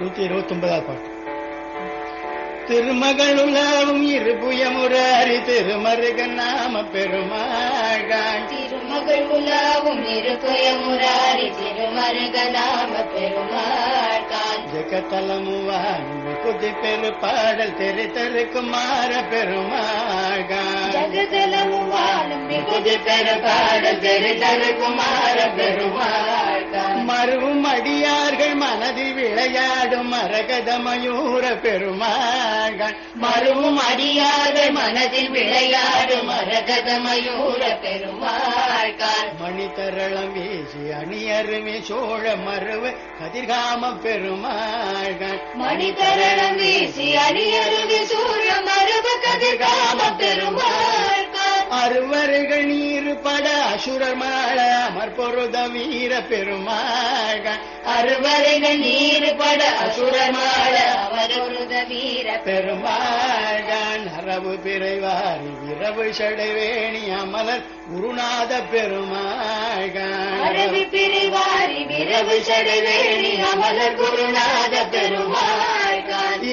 நூத்தி இருபத்தி ஒன்பதாவது பாட்டு திருமகளுலாவும் இருபுயமுராரி திருமருக நாம பெருமா திருமகள் உலாவும் இருபுயமுராரி திருமருக நாம பெருமாள் கான் ஜெகத்தலமுவான் குதி பெரு பாடல் தெரு தெருக்கு மாற பெருமாள் ஜகதலமும் வாழும் மிகுதி பெரு பாடல் தெரிதரு குமார பெருமாள் கான் மருவும் அடியார்கள் மனதில் விளையாடும் மரகத மயூர பெருமாள். மருவும் அடியார்கள் மனதில் விளையாடும் மரகத மயூர பெருமாள் கான் மணித்தரளம் வீசி அணியருவி சோழ மருவ கதிர்காம பெருமாள் மணிதரணம் வீசி அணியருவி சூழ மருவ கதிர்காம பட அசுரர் மாள அமர் பொருத வீர பெருமாள் அறுவரைகள் நீர் பட அசுரமாள அவருத வீர பெருமாள் அரவு பிறைவாரி இரவு சடைவேணி அமலர் குருநாத பெருமாள் அரவி பிரிவாரி விரவு சடைவேணி அமலர் குருநாத பெருமாள்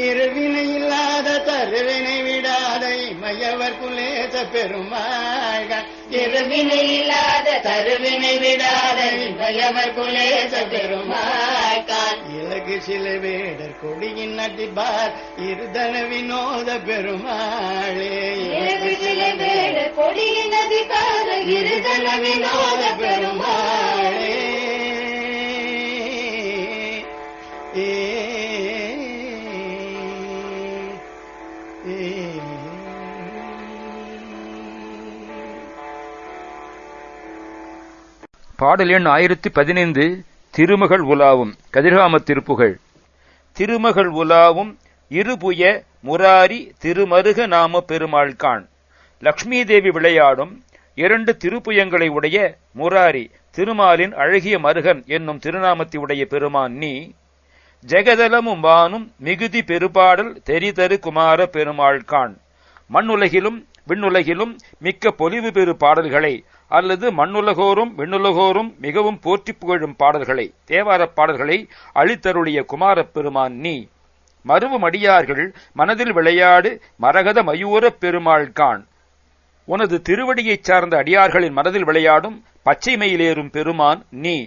இருவினை இல்லாத தருவினை விடாத இமையவர் குலேச பெருமாள். திருவினை இல்லாத தருவினை விடாத இமையவர் குலேச பெருமாள். இலகு சில வேடர் கொடியின் அடிபார் இருதன வினோத பெருமாளே. இலகு சில வேடர் கொடியின் அதிகார இருதன வினோத பெருமாள். பாடல் எண் ஆயிரத்தி பதினைந்து திருமகள் உலாவும் கதிர்காம திருப்புகழ் திருமகள் உலாவும் இருபுய முராரி திருமருக நாம பெருமாள் காண் லக்ஷ்மி தேவி விளையாடும் இரண்டு திருப்புயங்களை உடைய முராரி திருமாலின் அழகிய மருகன் என்னும் திருநாமத்தை உடைய பெருமான் நீ. ஜெகதலமும் வானும் மிகுதி பெருபாடல் தெரிதரு குமார பெருமாள் காண் மண்ணுலகிலும் விண்ணுலகிலும் மிக்க பொலிவு பெறு பாடல்களை அல்லது மண்ணுலகோரும் விண்ணுலகோரும் மிகவும் போற்றி புகழும் பாடல்களை தேவாரப் பாடல்களை அளித்தருளிய குமாரப் பெருமான் நீ. மருவமடியார்கள் மனதில் விளையாடு மரகத மயூரப் பெருமாள் கான் உனது திருவடியைச் சார்ந்த அடியார்களின் மனதில் விளையாடும் பச்சைமையிலேறும் பெருமான் நீ.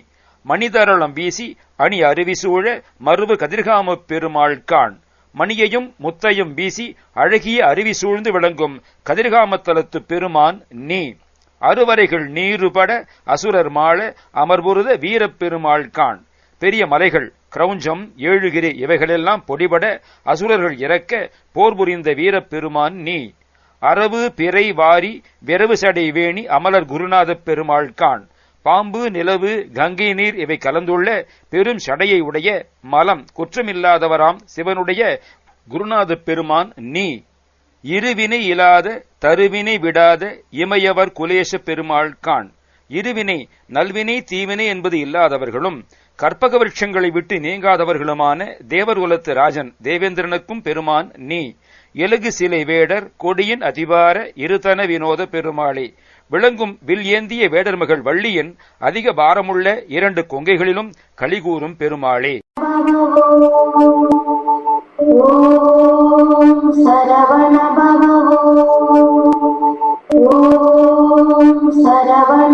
மணிதரளம் வீசி அணி அருவி சூழ மருவு கதிர்காமப் பெருமாள் கான் மணியையும் முத்தையும் வீசி அழகிய அருவி சூழ்ந்து விளங்கும் கதிர்காமத்தலத்து பெருமான் நீ. அறுவரைகள் நீருபட அசுரர் மாள அமர்புருத வீரப்பெருமாள் காண். பெரிய மலைகள் கிரௌஞ்சம் ஏழுகிரி இவைகளெல்லாம் பொடிபட அசுரர்கள் இறக்க போர் புரிந்த வீரப்பெருமான் நீ. அரவு பிறை வாரி விரவு சடை வேணி அமலர் குருநாதப் பெருமாள் காண். பாம்பு நிலவு கங்கை நீர் இவை கலந்துள்ள பெரும் சடையை உடைய மலம். குற்றமில்லாதவராம் சிவனுடைய குருநாத பெருமான் நீ. இருவினை இல்லாத தருவினை விடாத இமையவர் குலேச பெருமாள் கான். இருவினை நல்வினை தீவினை என்பது இல்லாதவர்களும் கற்பக விருட்சங்களை விட்டு நீங்காதவர்களுமான தேவர் உலத்து ராஜன் தேவேந்திரனுக்கும் பெருமான் நீ. எலுகு சிலை வேடர் கொடியின் அதிபார இருதன வினோத பெருமாளே. விளங்கும் வில் ஏந்திய வேடர் மகள் வள்ளியின் அதிக பாரமுள்ள இரண்டு கொங்கைகளிலும் கலிகூறும் பெருமாளே. சரவண